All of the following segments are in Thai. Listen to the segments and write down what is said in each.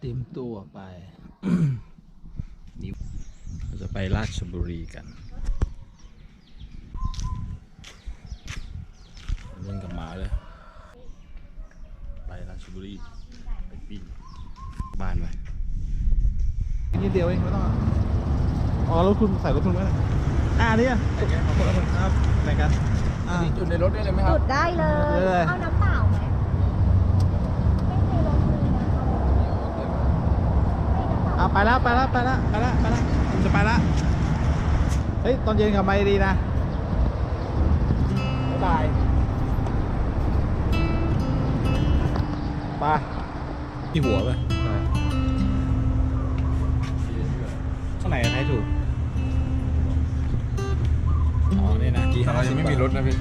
เตรียมตัวไปนี่เราจะไปราชบุรีกัน เล่นกับหมาเลย ไปราชบุรี ไปปีนบ้านไปนิดเดียวเองไม่ต้องอะอ๋อรถคุณใส่รถคุณไว้นะอ่าเนี่ยขอบคุณครับแบ่งกันอ่าจุดในรถได้เลยไหมครัจุบดได้เลได้เลยยเอาน้ำเปล่าไหมไม่มีรถเลยนะคะให้น้ำเปล่า อ่า ไปแล้วไปแล้วไปแล้วไปแล้วไปแล้วผมจะไปแล้วเฮ้ยตอนเย็นกลับมาดีนะบ๊ายบายไปที่หัวไปข้างไหนท้ายถูกอ๋อนี่นะกี่แต่ห้าเราสิยับงไม่บามีทรถนะพี่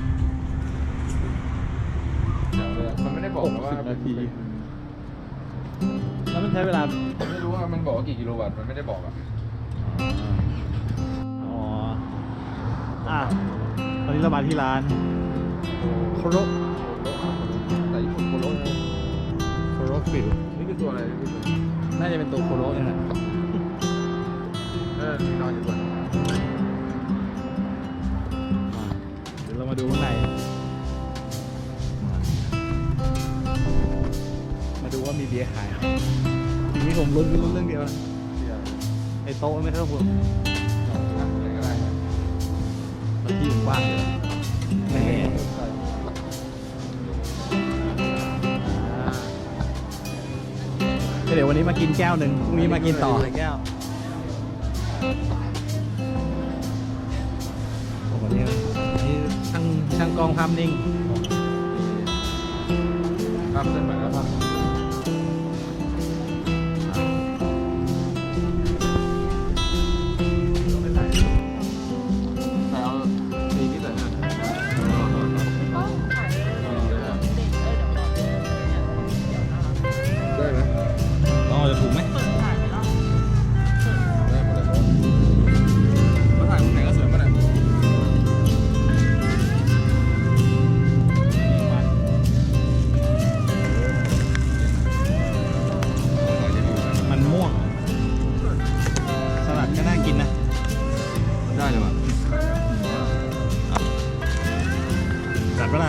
เดี๋ยวเลยมันไม่ได้บอกนะว่า60นาที แล้วมันใช้เวลา ไม่รู้ว่ามันบอกว่ากี่กิโลวัตต์มันไม่ได้บอกอะอ๋อ อะ ตอนนี้เรามาที่ร้านโคโรแต่ญี่ปุ่นโคโรโคโรฟิลนี่คือตัวอะไรพี่น่าจะเป็นตัวโคโรนี่แหละเออมีนอนอยู่ตัวนึงเดี๋ยวเรามาดูข้างใน ว่ามีเบียร์ขายไหมทีนี้ผมลุ้นลุ้นเรื่องเดียวนะเที่ยวไอ้โต๊ะไม่เท่าผมไหนก็ได้ครับแล้วที่ผมว่างเลยแม่อ่าเดี๋ยววันนี้มากินแก้วหนึ่งพรุ่งนี้มากินต่ออีกแก้วโอ้โหนี่นี่ช่างช่างกองภาพนิ่งครับเส้นไหนแล้ว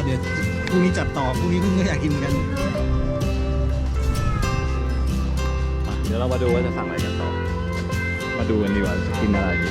เวลาเดี๋ยวพรุ่งนี้จัดต่อพรุ่งนี้เพิ่งก็อยากกินเหมือนกันมาเดี๋ยวเรามาดูว่าจะสั่งอะไรกันต่อ มาดูกันดีกว่าจะกินอะไรดี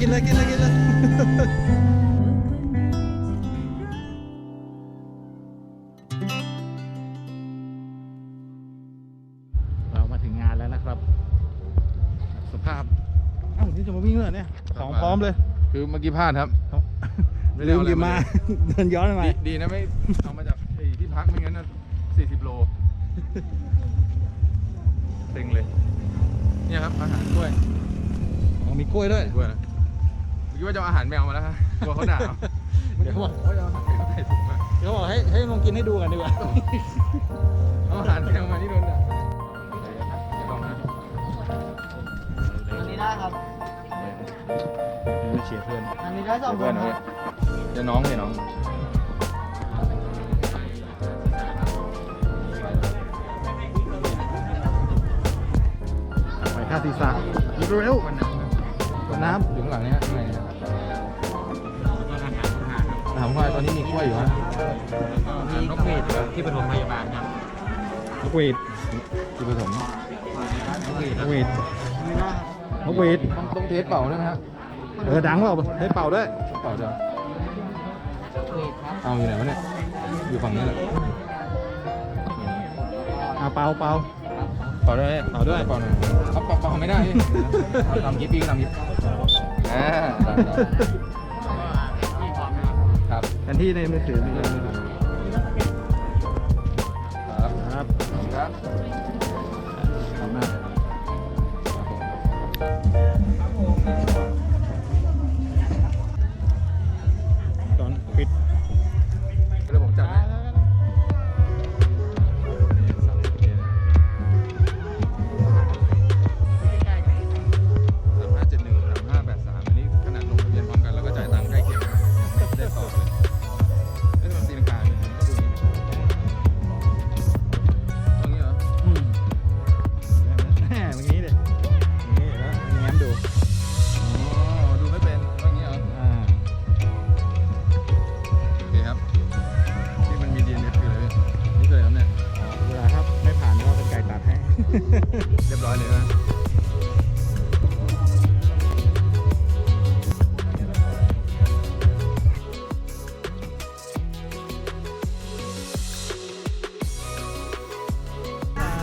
กินเลยกินเลยกินเลยเรามาถึงงานแล้วนะครับ สภาพเอ้านี่จะมาวิ่งเลยเนี่ยของพร้อมเลย คือเมื่อกี้พลาดครับไม่ได้ลืเอามอะไรหยิบมามาเดินย้อนมาดีดีนะไม่เอามาจากไอ้ที่พักไม่งั้นน่ะสี่สิบโลเต็งเลย เนี่ยครับอาหารกล้วยของมีกล้วยด้วยกล้วย นะเมื่อกี้ว่าจะเอาอาหารแมวมาแล้วฮะกลัวเขาด่าเอาเดี๋ยวบอกว่าจะเอาอาหารแมวใส่ถุงมาเขาบอกให้ให้ลองกินให้ดูกันดีกว่าเอาอาหารแมวมาที่โดนด่าอย่าลองนะอันนี้ได้ครับไม่เชียร์เพื่อนอันนี้ได้สองคเพื่อนนเอาคไว้รับเดี๋ยวน้องเดี๋ยวน้องไปค่าศีรษะเร็วมันนะๆน้อยู่ข้างหลังนี่ฮะข้างในนี่ฮะอาหารควาย อนนี้มีกล้วยอยู่ฮะมีนกเวทที่ปฐมพยาบาลครับนกหวีดที่ผสมนกหวีดไม่ได้ครับนกหวีดต้องต้องเทสเป่าด้วยไหมฮะเออดังเปล่าให้เป่าด้วยเป่าเดี๋ยวเวทครับเอาอยู่ไหนวะเนี่ยอยู่ฝั่งนี้แหละนอ่าเปาเปาเป่าด้วยเป่าด้วยเป่าหน่อยเขาเป่าเป่าไม่ได้พี่เอาทำยิบพี่ก็ทำยิบอ่า ได้ได้ครับแผนที่ในมือถือมีครับครับครับขอบคุณมาก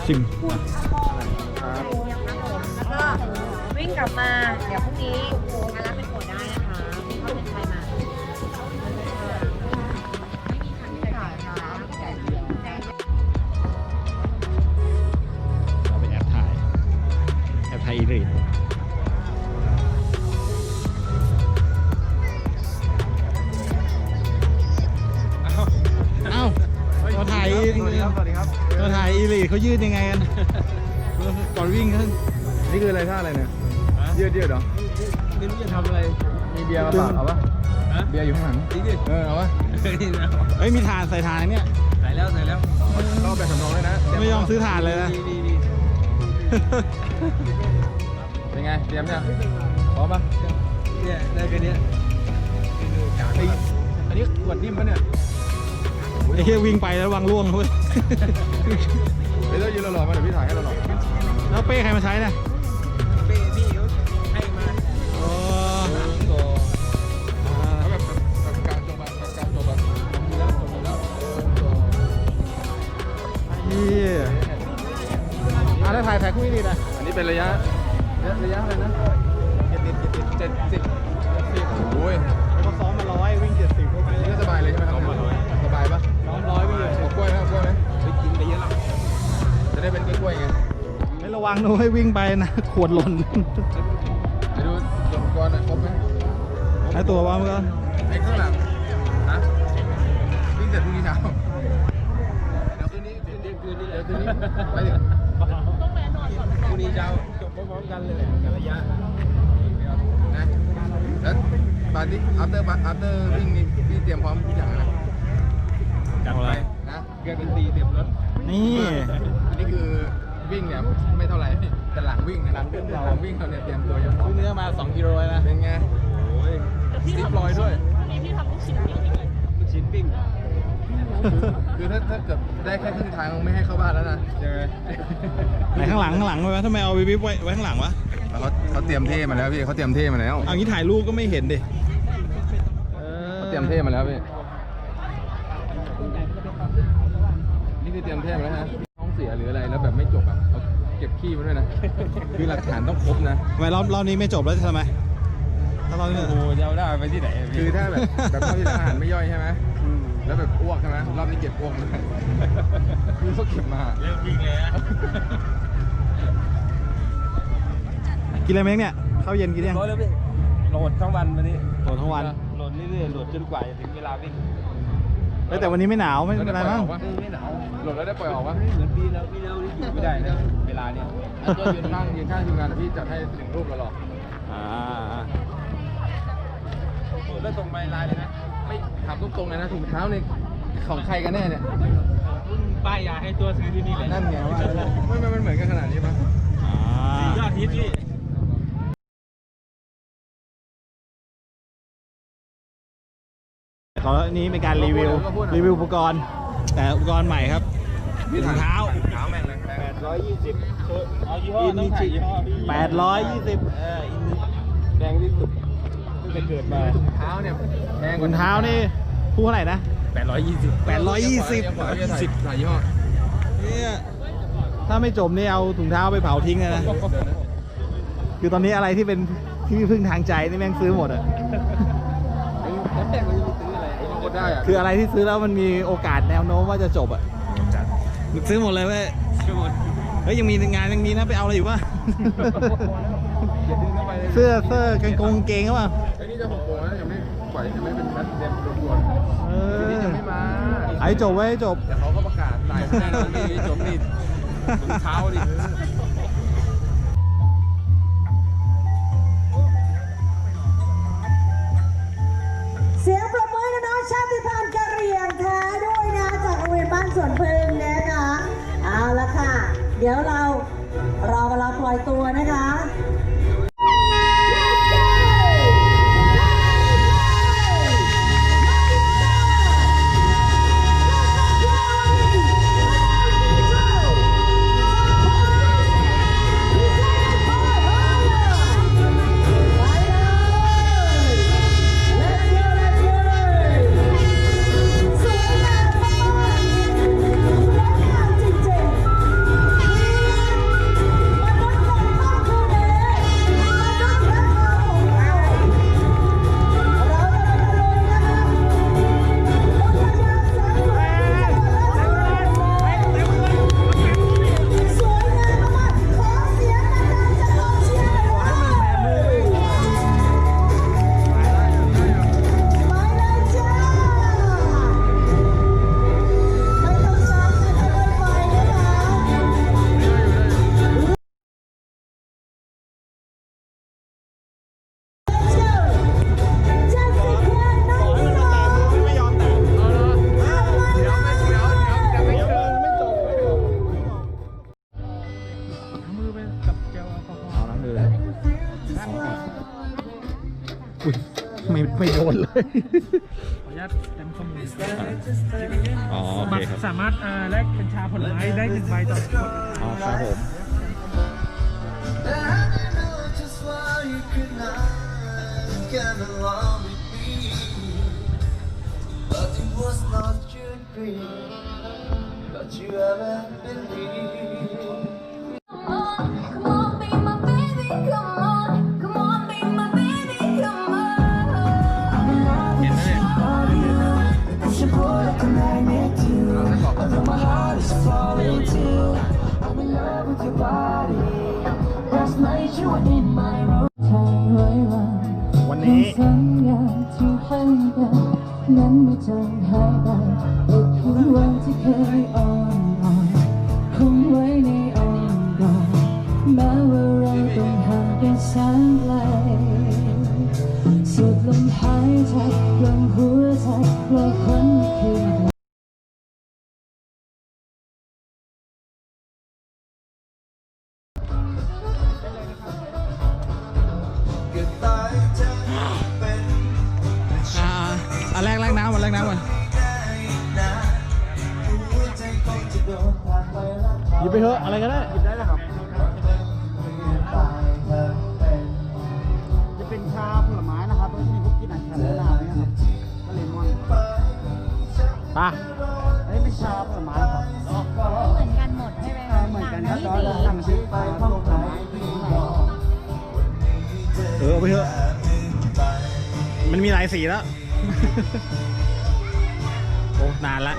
ชิมแล้วก็วิ่งกลับมา เดี๋ยวพรุ่งนี้มารับเป็นผลได้นะคะมีเข้าเป็นใครมาไม่มีคันที่จ่ายนะแต่เดียวเราไปแอบถ่าย แอบถ่ายอีรีดเอ้าเราถ่ายสวัสดีครับ สวัสดีครับ เราถ่ายอีรีดเขายืดยังไงกันก่อนวิ่งเขานี่คืออะไรท่าอะไรเนี่ยยืดยืดเหรอไม่รู้จะทำอะไร มีเบียร์มาเปล่าเอาปะเบียร์อยู่ข้างหลังจริงดิเออเอาปะเฮ้ยมีถ่านใส่ถ่านเนี่ยใส่แล้วใส่แล้วเราแบบสำรองด้วยนะ ไม่ยอมซื้อถ่านเลยนะดีดีดีเป็นไงเตรียมยังพร้อมปะเนี่ยได้แค่เนี้ยไออันนี้ขวดนิ่มปะเนี่ยไอ้เหี้ยวิ่งไปแล้ววางล่วงเว้ยเฮ้ยเรายืนหล่อๆมาเดี๋ยวพี่ถ่ายให้หล่อแล้วเป้ใครมาใช้นะเป้พี่เขาให้มาโอ้ๆตัวเอาแบบแบบการจบแบบการจบแบบแล้วจบแล้วเหี้ยอะแล้วถ่ายถ่ายคู่นี้ดีนะอันนี้เป็นระยะระยะอะไรนะเจ็ดสิบเจ็ดสิบเจ็ดสิบโอ้ย วังนะให้วิ่งไปนะ ขวดหล่นไปดูอุปกรณ์หน่อยครบไหมไอ้ตัวว่ามันก็ไอ้ข้างหลังฮะวิ่งเสร็จพรุ่งนี้เช้าเดี๋ยวคืนนี้เดี๋ยวคืนนี้เดี๋ยวคืนนี้ไปถึงพรุ่งนี้เช้าจบพร้อมๆกันเลยแหละกันระยะนะแล้วปาร์ตี้ after after วิ่งนี่พี่เตรียมพร้อมทุกอย่างนะจังอะไรนะเครื่องดนตรีเต็มรถนี่ อันนี้คือ วิ่งเนี่ยไม่เท่าไหร่แต่หลังวิ่งเนี่ยหลังวิ่งเราหลังวิ่งเราเนี่ยเตรียมตัวอย่างพร้อมเนื้อมา 2กิโลเลยนะเป็นไงโอ้ยสติปลอยด้วยชิ้นปิ้งคือถ้าถ้าเกิดได้แค่ครึ่งทางไม่ให้เข้าบ้านแล้วนะใช่ไหมไหนข้างหลังข้างหลังไว้วะทำไมเอาวิบวิบไว้ไว้ข้างหลังวะเขาเขาเตรียมเท่มาแล้วพี่เขาเตรียมเท่มาแล้วเอางี้ถ่ายรูปก็ไม่เห็นดิออเขาเตรียมเท่มาแล้วพี่นี่คือเตรียมเท่มาแล้วฮะท้องเสียหรืออะไรแล้วแบบไม่จบอะเอาเก็บขี้มาด้วยนะ คือหลักฐานต้องครบนะ ทำไมรอบรอบนี้ไม่จบแล้วจะทำไมถ้ารอบนี้โอ้โหจะเอาได้ไปที่ไหนะพี่คือถ้าแบบแบบรอบที่แล้วอาหารไม่ย่อยใช่ไหมแล้วแบบอ้วกใช่ไหมรอบนี้เก็บอ้วกมาคือเขาเก็บมาเริ่มวิ่งแล้วกินอะไรไหมเนี่ยข้าวเย็นกินยังร้อยแล้วพี่โหลดทั้งวันวันนี้โหลดทั้งวัน โหลดเรื่อยๆโหลดจนกว่าจะถึงเวลาวิ่ง เฮ้ยแต่วันนี้ไม่หนาวไม่เป็นไรมั้งแล้วด้ปล่อยออกปะไม่หนาวโหลดแล้วได้ปล่อยออกปะเหมือนปีแล้วปีแล้วนี่อยู่ไม่ได้นะเวลาเนี้ยอันตัวยืนข้างยืนข้างทีมงานเดี๋ยวพี่จัดให้หนึ่งรูปแล้วหรออ่าโหลดแล้วส่งไปไลน์เลยนะ ไม่ถามตรงๆเลยนะถุงเท้าเนี่ยของใครกันแน่เนี่ยป้ายยาให้ตัวซื้อที่นี่เลยนั่นไงว่าแล้วไม่ไม่มันเหมือนกันขนาดนี้ปะอ่ายอดฮิตพี่ เขานี้เป็นการรีวิวรีวิวอุปกรณ์ แต่อุปกรณ์ใหม่ครับถุงเท้าเท้าแม่งเลยแม่งร้อยยี่สิบเอายี่ห้อต้องถ่ายยี่ห้อพี่820เอออินแดงที่สุดตั้งแต่เกิดมาถุงเท้าเนี่ยแพงกถุว่างเท้านี่คู่เท่าไหร่นะแปดร้อยยี่สิบ820สิบถ่ายยี่ห้อเนี่ยถ้าไม่จบนี่เอาถุงเท้าไปเผาทิ้งเลยนะคือตอนนี้อะไรที่เป็นที่พึ่งทางใจนี่แม่งซื้อหมดอะก็ ได้อะคืออะไรที่ซื้อแล้วมันมีโอกาสแนวโน้มว่าจะจบอะซื้อหมดเลยเว้ยเฮ้ยยังมีงานยังมีนะไปเอาอะไรอยู่ป่ะเสื้อเสื้อกางกงกางเกงก็ป่ะไอ้นี่จะหกโมงแล้วยังไม่ปล่อยยังไม่เป็นนัดเรียนด่วนเอๆอนี่ยังไม่มาไอ้จบไว้ให้จบเดี๋ยวเขาก็ประกาศตายแน่นอนมีจบนี่ถึงเช้าดิ ชาติพันธุ์กะเหรี่ยงแท้ด้วยนะ จากโรงเรียนบ้านสวนพึ่งนะคะ เอาละค่ะ เดี๋ยวเรารอเวลาปล่อยตัวนะคะ ขออนุญาตแต้มข้อมูลอ๋อโอบัเคตรครับ สามารถอ่าแลกเป็นชาผลไม้ได้หนึ่งใบต่อคนอ๋อครับผม But it was not your dream But you ever believe นั้นไม่จางหายไปเอกคือวันที่เคยอ่อน รกแรกน้ำก่อนแรกน้ำก่อนนะหัวใจคงจะโดนผ่านไปแล้วหยิบไปเถอะอะไรก็ได้หยิบได้นะครับตายเธอเป็นจะเป็นชาผลไม้นะครับแล้วจะมีพวกกินอันชันลาเนี่ยครับก็เลมอนป่ะอันนี้เป็นชาผลไม้ครับเหมือนกันหมดใช่ไหมคะเหมือนกันครับที่ตอนสีเราสั่งซื้อไปห้องขายที่ไหนเออเอาไปเถอะมันมีหลายสีแล้ว โอ้นานละ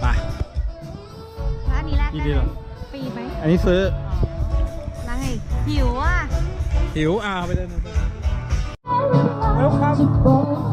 ไปร้านนี้แรกยิได้นดีไหเหรมอฟรีไหมอันนี้ซื้อร้านไงหิวอะหิวอ่าเอาไปเลยจะบอกล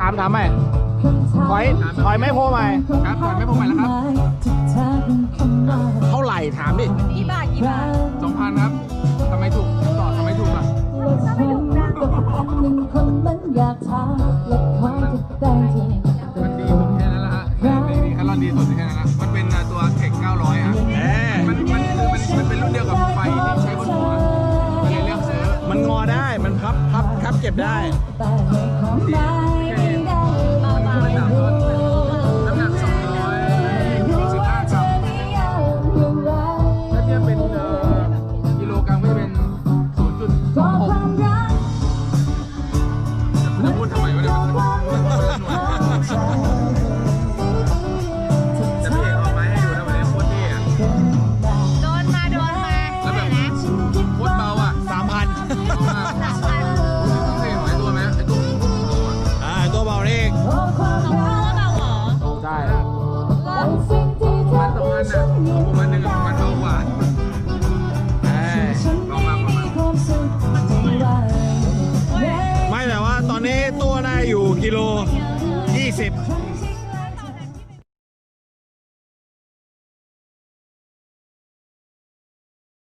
ถามถามไหมถอยถอยไม่โพใหม่ ครับถอยไม่โพงใหม่แล้วครับ เท่าไหร่ถามดิกี่บาทกี่บาทสองพันครับทำไมถูกตอบทำไมถูกอะ เก็บได้